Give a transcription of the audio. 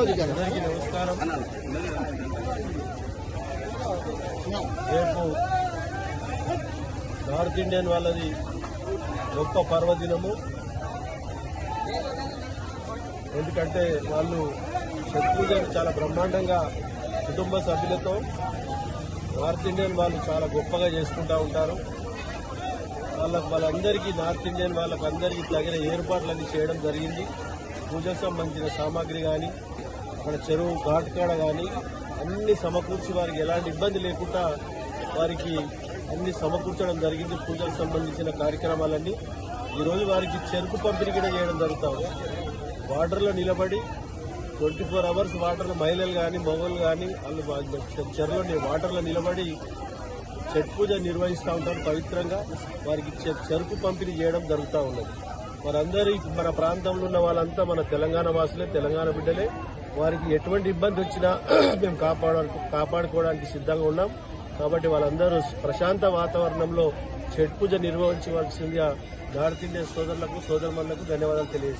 అందరికీ నమస్కారం రేపు నార్త్ ఇండియన్ వాళ్ళది గొప్ప పర్వదినము. ఎందుకంటే వాళ్ళు శత్రుజను చాలా బ్రహ్మాండంగా కుటుంబ సభ్యులతో నార్త్ ఇండియన్ వాళ్ళు చాలా గొప్పగా చేసుకుంటూ ఉంటారు. వాళ్ళకు వాళ్ళందరికీ నార్త్ ఇండియన్ వాళ్ళకి అందరికీ తగిన ఏర్పాట్లన్నీ చేయడం జరిగింది. పూజకు సంబంధించిన సామాగ్రి కానీ మన చెరువు ఘాట్కాడ కానీ అన్ని సమకూర్చి వారికి ఎలాంటి ఇబ్బంది లేకుండా వారికి అన్ని సమకూర్చడం జరిగింది. పూజకు సంబంధించిన కార్యక్రమాలన్నీ ఈరోజు వారికి చెరుకు పంపిణీ కూడా చేయడం జరుగుతుంది. వాటర్లో నిలబడి ట్వంటీ ఫోర్ అవర్స్ వాటర్లో మహిళలు కానీ మొగలు కానీ వాళ్ళు చెరువులో వాటర్లో నిలబడి చెట్ పూజ నిర్వహిస్తూ ఉంటారు పవిత్రంగా. వారికి చె- చెరుకు పంపిణీ చేయడం జరుగుతూ ఉన్నది. మనందరి మన ప్రాంతంలో ఉన్న వాళ్ళంతా మన తెలంగాణ వాసులే తెలంగాణ బిడ్డలే. వారికి ఎటువంటి ఇబ్బంది వచ్చినా మేము కాపాడ కాపాడుకోవడానికి సిద్ధంగా ఉన్నాం. కాబట్టి వాళ్ళందరూ ప్రశాంత వాతావరణంలో చెట్ పూజ నిర్వహించవలసిందిగా నార్త్ ఇండియన్ సోదరులకు సోదరులకు ధన్యవాదాలు తెలియజేస్తాం